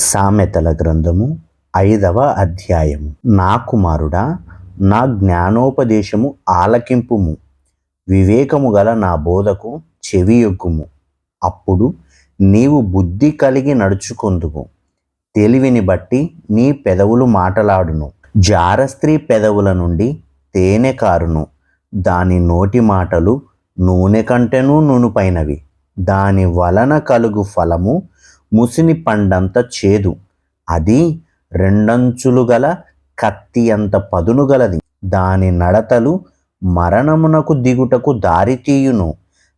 సామెతల గ్రంథము ఐదవ అధ్యాయము. నా కుమారుడా నా జ్ఞానోపదేశము ఆలకింపుము. వివేకము గల నా బోధకు చెవియొగ్గుము. అప్పుడు నీవు బుద్ధి కలిగి నడుచుకొందుకు తెలివిని బట్టి నీ పెదవులు మాటలాడును. జారస్త్రీ పెదవుల నుండి తేనె కారును. దాని నోటి మాటలు నూనె కంటెనూ నునుపైనవి. దాని వలన కలుగు ఫలము ముసిని పండంత చేదు. అది రెండంచులు గల కత్తి అంత పదును గలది. దాని నడతలు మరణమునకు దిగుటకు దారితీయును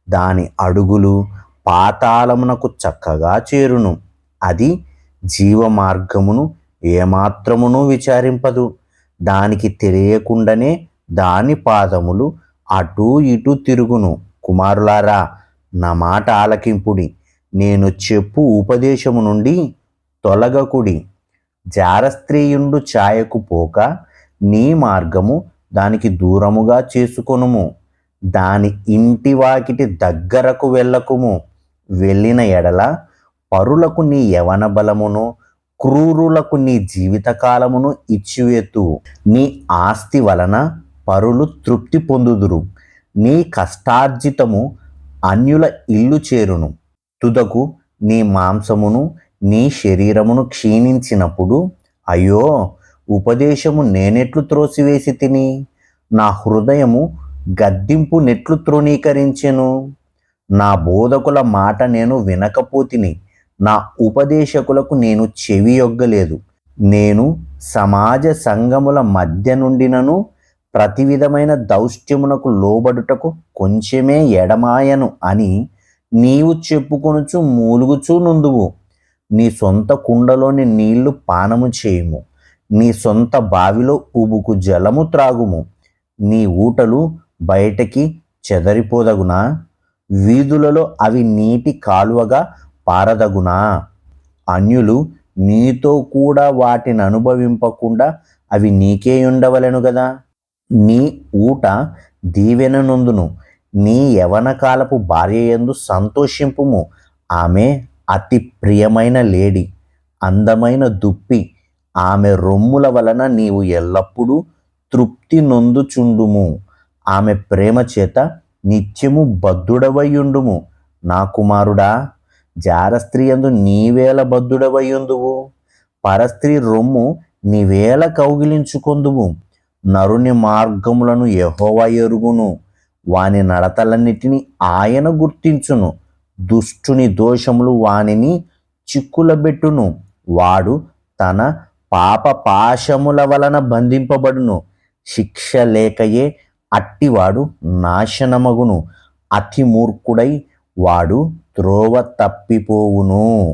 దాని అడుగులు పాతాళమునకు చక్కగా చేరును. అది జీవమార్గమును ఏమాత్రమును విచారింపదు. దానికి తెలియకుండానే దాని పాదములు అటూ ఇటూ తిరుగును. కుమారులారా నా మాట ఆలకింపుడి. నేను చెప్పు ఉపదేశము నుండి తొలగకుడి. జారస్త్రీయుండు ఛాయకు పోక నీ మార్గము దానికి దూరముగా చేసుకొనుము. దాని ఇంటి వాకిటి దగ్గరకు వెళ్ళకుము. వెళ్ళిన ఎడల పరులకు నీ యవన బలమును క్రూరులకు నీ జీవితకాలమును ఇచ్చివేతు. నీ ఆస్తి వలన పరులు తృప్తి పొందుదురు. నీ కష్టార్జితము అన్యుల ఇల్లు చేరును. తుదకు నీ మాంసమును నీ శరీరమును క్షీణించినప్పుడు అయ్యో ఉపదేశము నేనెట్లు త్రోసివేసి తిని నా హృదయము గద్దింపు నెట్లు తృణీకరించెను. నా బోధకుల మాట నేను వినకపోతిని నా ఉపదేశకులకు నేను చెవియొగ్గలేదు నేను సమాజ సంఘముల మధ్య నుండినను ప్రతి విధమైన దౌష్ట్యమునకు లోబడుటకు కొంచెమే ఎడమాయను అని నీవు చెప్పుకొనుచు మూలుగుచూ నుందువు. నీ సొంత కుండలోని నీళ్ళు పానము చేయుము. నీ సొంత బావిలో ఉబుకు జలము త్రాగుము. నీ ఊటలు బయటకి చెదరిపోదగునా? వీధులలో అవి నీటి కాలువగా పారదగునా? అన్యులు నీతో కూడా వాటిని అనుభవింపకుండా అవి నీకే ఉండవలెను కదా నీ ఊట దీవెన దీవెననందును నీ యవనకాలపు భార్య ఎందు సంతోషింపుము. ఆమె అతి ప్రియమైన లేడి అందమైన దుప్పి. ఆమె రొమ్ముల వలన నీవు ఎల్లప్పుడూ తృప్తి నొందుచుండుము. ఆమె ప్రేమ చేత నిత్యము బద్ధుడవయ్యుండుము నా కుమారుడా జారస్త్రీయందు నీవేల బద్ధుడవయ్యుందువు పరస్త్రీ రొమ్ము నీవేల కౌగిలించుకొందువు నరుని మార్గములను యహోవా ఎరుగును. వాని నడతలన్నిటినీ ఆయన గుర్తించును. దుష్టుని దోషములు వానిని చిక్కులబెట్టును. వాడు తన పాప పాశముల వలన బంధింపబడును. శిక్ష లేకయే అట్టివాడు నాశనమగును. అతి మూర్ఖుడై వాడు త్రోవ తప్పిపోవును.